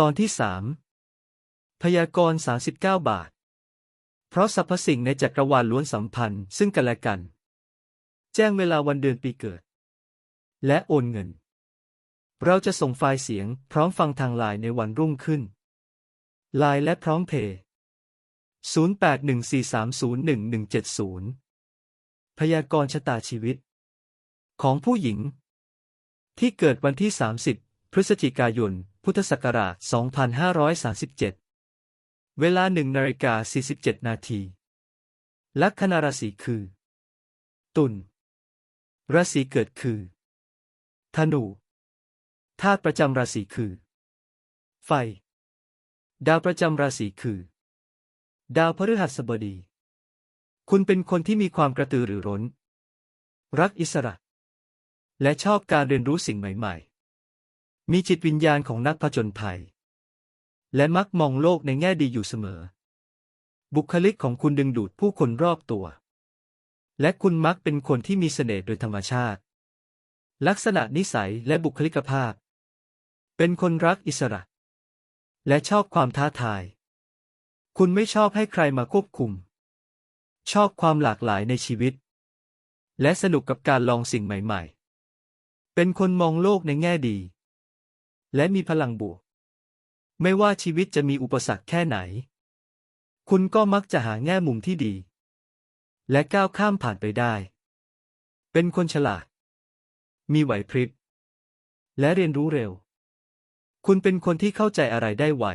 ตอนที่สามพยากรณ์39 บาท เพราะสรรพสิ่งในจักรวาลล้วนสัมพันธ์ซึ่งกันและกัน แจ้งเวลาวันเดือนปีเกิด และโอนเงิน เราจะส่งไฟล์เสียงพร้อมฟังทางไลน์ในวันรุ่งขึ้น ไลน์และพร้อมเพย์0814301170 พยากรณ์ชะตาชีวิต ของผู้หญิง ที่เกิดวันที่ 30 พฤศจิกายน พุทธศักราช 2537 เวลา1นาฬิกา47 นาที ลัคนาราศีคือ ตุล ราศีเกิดคือ ธนู ธาตุประจำราศีคือ ไฟ ดาวประจำราศีคือ ดาวพฤหัสบดี คุณเป็นคนที่มีความกระตือรือร้น รักอิสระ และชอบการเรียนรู้สิ่งใหม่ ๆ มีจิตวิญญาณของนักผจญภัย และมักมองโลกในแง่ดีอยู่เสมอ บุคลิกของคุณดึงดูดผู้คนรอบตัว และคุณมักเป็นคนที่มีเสน่ห์โดยธรรมชาติ ลักษณะนิสัยและบุคลิกภาพ เป็นคนรักอิสระ และชอบความท้าทาย คุณไม่ชอบให้ใครมาควบคุม ชอบความหลากหลายในชีวิต และสนุกกับการลองสิ่งใหม่ ๆ เป็นคนมองโลกในแง่ดี และมีพลังบวก ไม่ว่าชีวิตจะมีอุปสรรคแค่ไหน คุณก็มักจะหาแง่มุมที่ดี และก้าวข้ามผ่านไปได้ เป็นคนฉลาด มีไหวพริบ และเรียนรู้เร็ว คุณเป็นคนที่เข้าใจอะไรได้ไว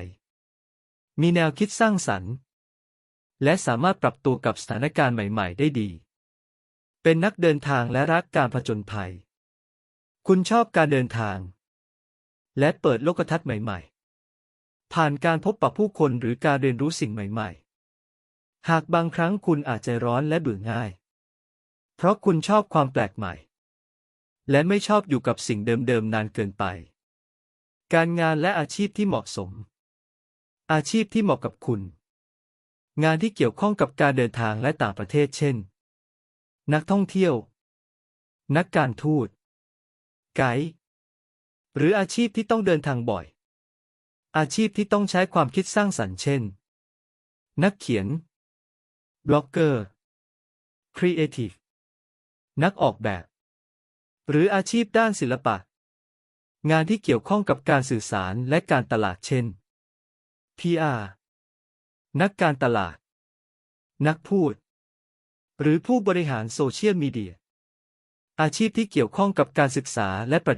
มีแนวคิดสร้างสรรค์และสามารถปรับตัวกับสถานการณ์ใหม่ ๆ ได้ดี เป็นนักเดินทางและรักการผจญภัย คุณชอบการเดินทาง และเปิดโลกทัศน์ใหม่ๆ ผ่านการพบปะผู้คนหรือการเรียนรู้สิ่งใหม่ๆ หากบางครั้งคุณอาจใจร้อนและเบื่อง่าย เพราะคุณชอบความแปลกใหม่ และไม่ชอบอยู่กับสิ่งเดิมๆนานเกินไป การงานและอาชีพที่เหมาะสม อาชีพที่เหมาะกับคุณ งานที่เกี่ยวข้องกับการเดินทางและต่างประเทศเช่น นักท่องเที่ยว นักการทูต ไกด์ หรืออาชีพที่ต้องเดินทางบ่อย อาชีพที่ต้องใช้ความคิดสร้างสรรค์เช่น นักเขียน บล็อกเกอร์ ครีเอทีฟ นักออกแบบ หรืออาชีพด้านศิลปะ งานที่เกี่ยวข้องกับการสื่อสารและการตลาดเช่น PR นักการตลาด นักพูด หรือผู้บริหารโซเชียลมีเดีย อาชีพที่เกี่ยวข้องกับการศึกษาและปรัช